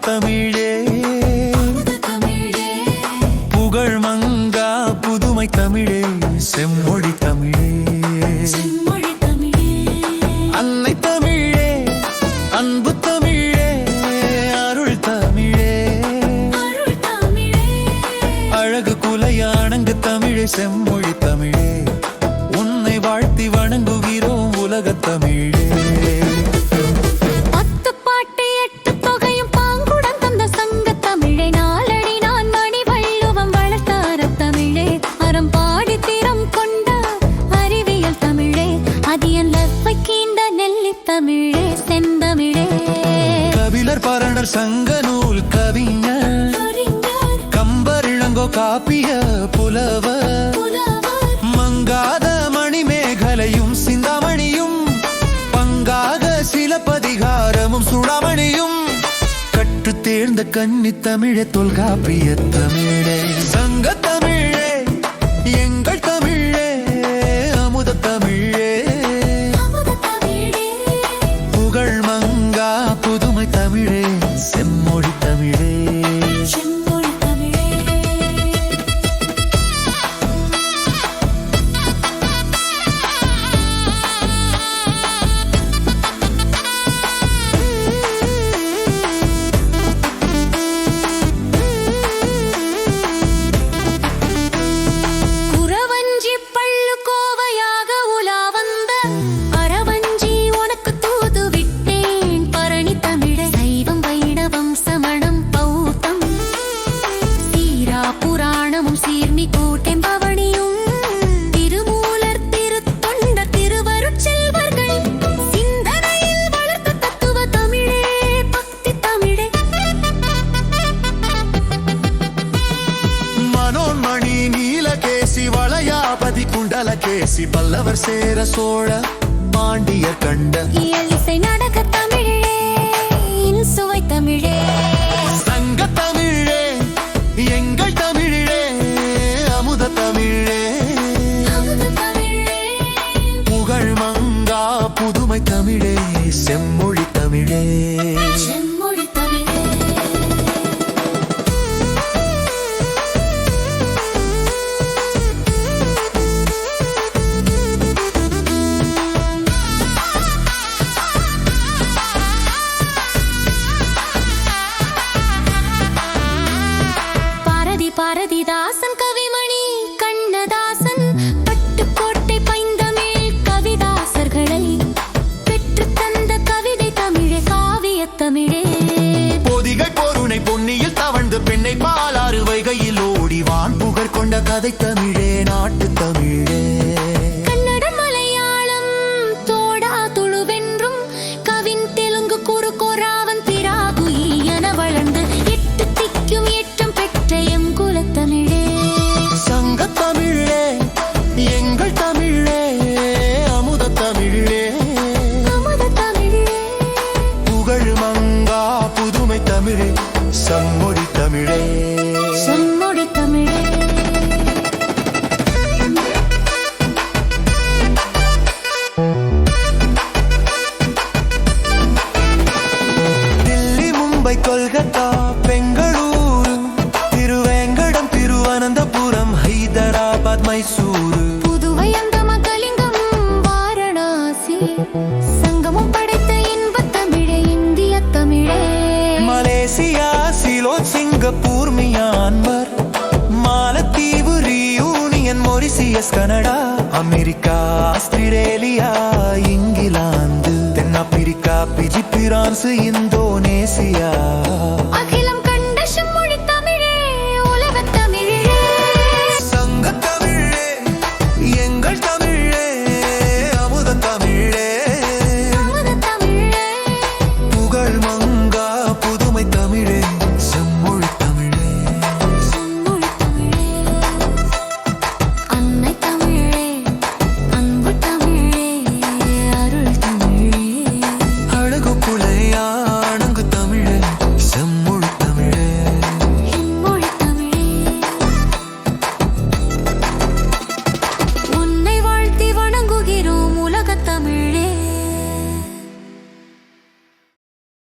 தமிழே தமிழே. புகழ் மங்கா புதுமை தமிழே. செம்மொழி தமிழே. அன்னை தமிழே அன்பு தமிழே அருள் தமிழே அருள் தமிழே. அழகு குலையானங்கு தமிழே செம்மொழி தமிழே. உன்னை வாழ்த்தி வணங்குகிறோம் உலகத் தமிழே. அதியன் லவ்வை கீண்ட நெல்லி தமிழே செந்தமிழே. கபிலர் பரணர் சங்க நூல் கவிஞர். கம்பர் இளங்கோ காப்பிய புலவர். புலவர், மங்காத மணிமேகலையும் சிந்தாமணியும். பங்காக சிலப்பதிகாரமும் சுடாமணியும். கற்று தேர்ந்த கன்னி தமிழே தொல்காப்பிய தமிழே. சீர்மி கூட்டெம் பவனியும். திருமூலர் திருத்தொண்டர் திருவருட்செல்வர்கள். சிந்தனையில் வளர்த்த தத்துவ தமிழே பக்தி தமிழே. மனோன்மணி நீலகேசி வளையாபதி குண்டலகேசி பல்லவர் சேர சோழ பாண்டிய கண்ட இயலிசை நடக்க தமிழே பொதிகை பொருணை பொன்னியில் தவழ்ந்து பெண்ணை பாலாறு வைகையில் ஓடிவான். புகழ் கொண்ட கதை தமிழே நாட்டு தமிழே. தமிழே செம்மொழி தமிழே. செம்மொழி தமிழே. Delhi Mumbai Kolkata Bengaluru Tiruvengadam Thiruvananthapuram Hyderabad Mysuru. Malaysia Ceylon Singapore Myanmar மாலத்தீவு Reunion Mauritius Canada America Australia England தென்னாப்பிரிக்கா பிஜி பிரான்ஸ் இந்தோனேசியா. அகிலம்